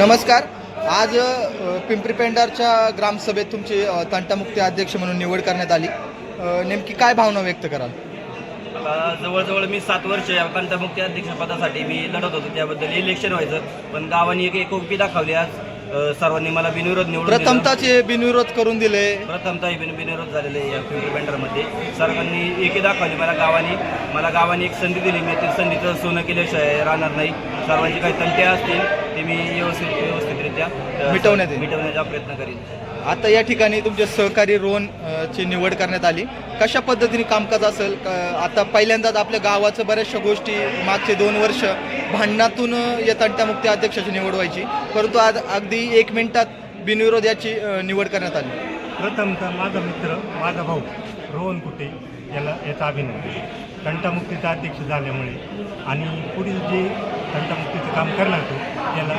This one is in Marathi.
नमस्कार. आज पिंपरी पेंडारच्या ग्रामसभेत तुमची तंटामुक्ती अध्यक्ष म्हणून निवड करण्यात आली. नेमकी काय भावना व्यक्त कराल? जवळजवळ मी सात वर्ष या पंतमुक्ती अध्यक्षपदासाठी मी लढत होतो. त्याबद्दल इलेक्शन व्हायचं. पण गावाने एक एकोपी दाखवली आज. सर्वांनी मला बिनविरोध निवडून. प्रथमताचे बिनविरोध करून दिले. प्रथमतः बिन बिनविरोध झालेले आहे या पिंपरी पेंढरमध्ये. सर्वांनी एकी दाखवली. मला गावाने मला गावाने एक संधी दिली. मी ते संधीचं सोनं केल्याशिवाय राहणार नाही. सर्वांचे काही तंटे असतील ते मी व्यवस्थित व्यवस्थितरित्या मिटवण्यात येईल. मिटवण्याचा प्रयत्न करीन. आता या ठिकाणी तुमचे सहकारी रोहन अ, ची निवड करण्यात आली. कशा पद्धतीने कामकाज असेल? क- आता पहिल्यांदाच आपल्या गावाचं बऱ्याचशा गोष्टी मागचे दोन वर्ष भांडणातून अ, या तंटामुक्ती अध्यक्षाची निवड व्हायची. परंतु आज अगदी एक मिनिटात बिनविरोध याची अ, निवड करण्यात आली. प्रथमतः माझा मित्र माझा भाऊ रोहन कुटे याला याचा अभिनंदन. तंटामुक्तीचा अध्यक्ष झाल्यामुळे आणि पुढील जे तंटामुक्तीचं काम करणार तो याला